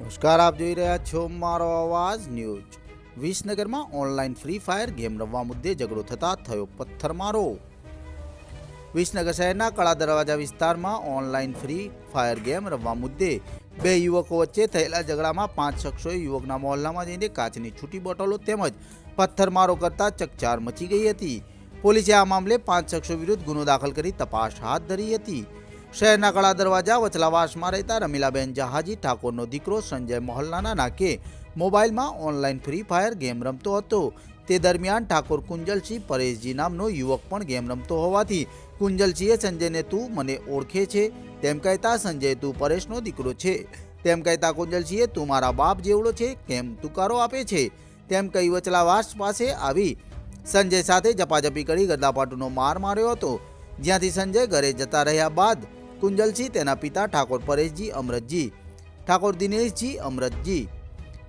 નમસ્કાર, આપ જોઈ રહ્યા છો મારો અવાજ ન્યૂઝ. વિસનગરમાં ઓનલાઈન ફ્રી ફાયર ગેમ રમવા મુદ્દે ઝઘડો થતા થયો પથ્થરમારો. વિસનગર શહેરના કળા દરવાજા વિસ્તારમાં ઓનલાઈન ફ્રી ફાયર ગેમ રમવા મુદ્દે બે યુવકો વચ્ચે થયેલા ઝઘડામાં પાંચ શખ્સોએ યુવકના મોહલ્લામાં જઈને કાચની છૂટી બોટલો તેમજ પથ્થરમારો કરતા ચકચાર મચી ગઈ હતી. પોલીસે આ મામલે પાંચ શખ્સો વિરુદ્ધ ગુનો દાખલ કરી તપાસ હાથ ધરી હતી. શહેરના કળા દરવાજા વચલાવાસમાં રહેતા રમીલાબેન જહાજી ઠાકોરનો દીકરો સંજય મોહલ્લાના નાકે મોબાઈલમાં ઓનલાઈન ફ્રી ફાયર ગેમ રમતો હતો. તે દરમિયાન ઠાકોર કુંજલસિંહ પરેશજી નામનો યુવક પણ ગેમ રમતો હોવાથી કુંજલસિંહે સંજયને તું મને ઓળખે છે, તેમ કહેતા સંજય તું પરેશનો દીકરો છે. તેમ કહેતા કુંજલસિંહે તું મારા બાપ જેવડો છે, કેમ તુકારો આપે છે? તેમ કહી વચલાવાસ પાસે આવી સંજય સાથે ઝપાઝપી કરી ગદાપાટુનો માર માર્યો હતો. જ્યાંથી સંજય ઘરે જતા રહ્યા બાદ કુંજલસિંહ તેના પિતા ઠાકોર પરેશજી અમરતજી ઠાકોર દિનેશજી અમરતજી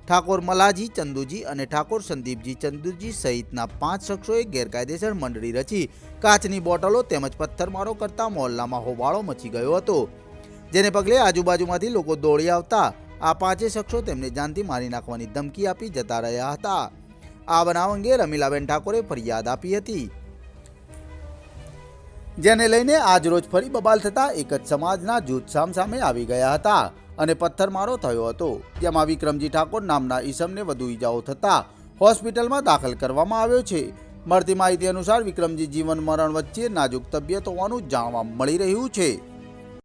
ઠાકોર મલાજી ચંદુજી અને ઠાકોર સંદીપજી ચંદુજી સહિતના પાંચ શખ્સોએ ગેરકાયદેસર મંડળી રચી, કાચની બોટલો તેમજ પથ્થરમારો કરતા મોહલ્લામાં હોબાળો મચી ગયો હતો. જેને પગલે આજુબાજુમાંથી લોકો દોડી આવતા, આ પાંચે શખ્સો તેમને જાનથી મારી નાખવાની ધમકી આપી જતા રહ્યા હતા. આ બનાવ અંગે રમીલાબેન ઠાકોરે ફરિયાદ આપી હતી. જેને લઈને આજરોજ ફરી બબાલ થતા એક જ સમાજના જૂથ સામસામે આવી ગયા હતા અને પથ્થરમારો થયો હતો. જેમાં વિક્રમજી ઠાકોર નામના ઈસમને વધુ ઈજાઓ થતા હોસ્પિટલમાં દાખલ કરવામાં આવ્યો છે. મળતી માહિતી અનુસાર વિક્રમજી જીવન મરણ વચ્ચે નાજુક તબિયત હોવાનું જાણવા મળી રહ્યું છે.